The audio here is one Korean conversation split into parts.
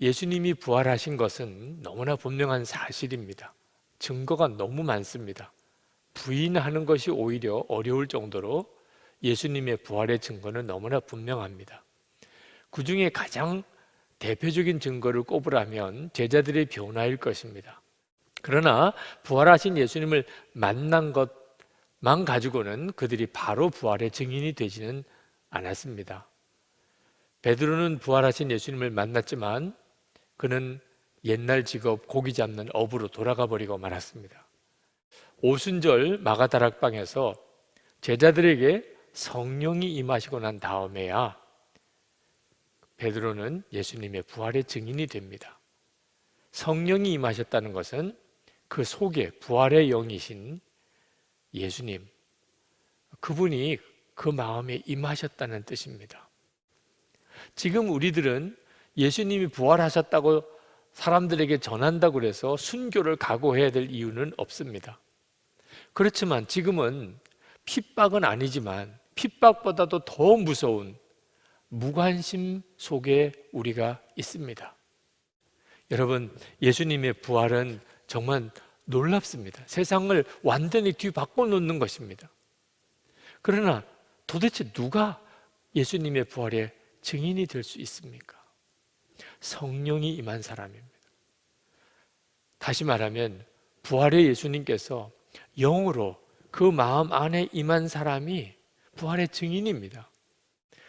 예수님이 부활하신 것은 너무나 분명한 사실입니다. 증거가 너무 많습니다. 부인하는 것이 오히려 어려울 정도로 예수님의 부활의 증거는 너무나 분명합니다. 그 중에 가장 대표적인 증거를 꼽으라면 제자들의 변화일 것입니다. 그러나 부활하신 예수님을 만난 것만 가지고는 그들이 바로 부활의 증인이 되지는 않았습니다. 베드로는 부활하신 예수님을 만났지만 그는 옛날 직업 고기 잡는 업으로 돌아가 버리고 말았습니다. 오순절 마가다락방에서 제자들에게 성령이 임하시고 난 다음에야 베드로는 예수님의 부활의 증인이 됩니다. 성령이 임하셨다는 것은 그 속에 부활의 영이신 예수님, 그분이 그 마음에 임하셨다는 뜻입니다. 지금 우리들은 예수님이 부활하셨다고 사람들에게 전한다고 해서 순교를 각오해야 될 이유는 없습니다. 그렇지만 지금은 핍박은 아니지만 핍박보다도 더 무서운 무관심 속에 우리가 있습니다. 여러분, 예수님의 부활은 정말 놀랍습니다. 세상을 완전히 뒤바꿔 놓는 것입니다. 그러나 도대체 누가 예수님의 부활의 증인이 될 수 있습니까? 성령이 임한 사람입니다. 다시 말하면 부활의 예수님께서 영으로 그 마음 안에 임한 사람이 부활의 증인입니다.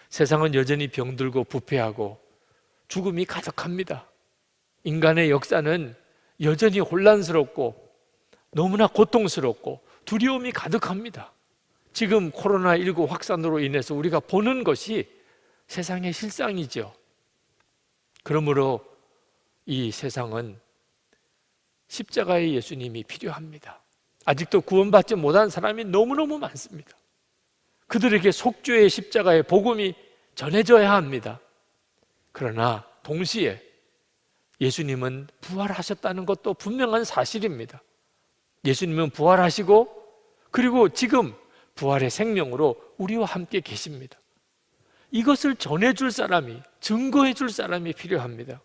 세상은 여전히 병들고 부패하고 죽음이 가득합니다. 인간의 역사는 여전히 혼란스럽고 너무나 고통스럽고 두려움이 가득합니다. 지금 코로나19 확산으로 인해서 우리가 보는 것이 세상의 실상이죠. 그러므로 이 세상은 십자가의 예수님이 필요합니다. 아직도 구원받지 못한 사람이 너무너무 많습니다. 그들에게 속죄의 십자가의 복음이 전해져야 합니다. 그러나 동시에 예수님은 부활하셨다는 것도 분명한 사실입니다. 예수님은 부활하시고 그리고 지금 부활의 생명으로 우리와 함께 계십니다. 이것을 전해줄 사람이, 증거해줄 사람이 필요합니다.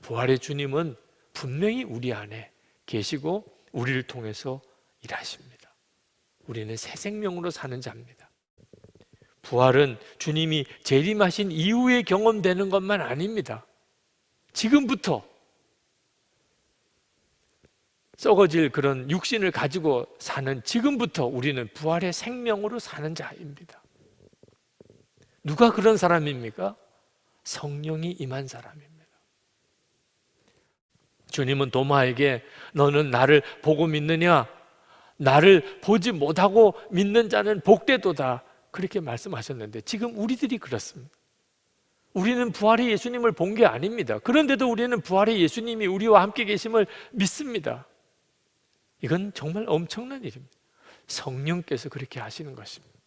부활의 주님은 분명히 우리 안에 계시고 우리를 통해서 일하십니다. 우리는 새 생명으로 사는 자입니다. 부활은 주님이 재림하신 이후에 경험되는 것만 아닙니다. 지금부터 썩어질 그런 육신을 가지고 사는 지금부터 우리는 부활의 생명으로 사는 자입니다. 누가 그런 사람입니까? 성령이 임한 사람입니다. 주님은 도마에게 너는 나를 보고 믿느냐? 나를 보지 못하고 믿는 자는 복되도다. 그렇게 말씀하셨는데 지금 우리들이 그렇습니다. 우리는 부활의 예수님을 본 게 아닙니다. 그런데도 우리는 부활의 예수님이 우리와 함께 계심을 믿습니다. 이건 정말 엄청난 일입니다. 성령께서 그렇게 하시는 것입니다.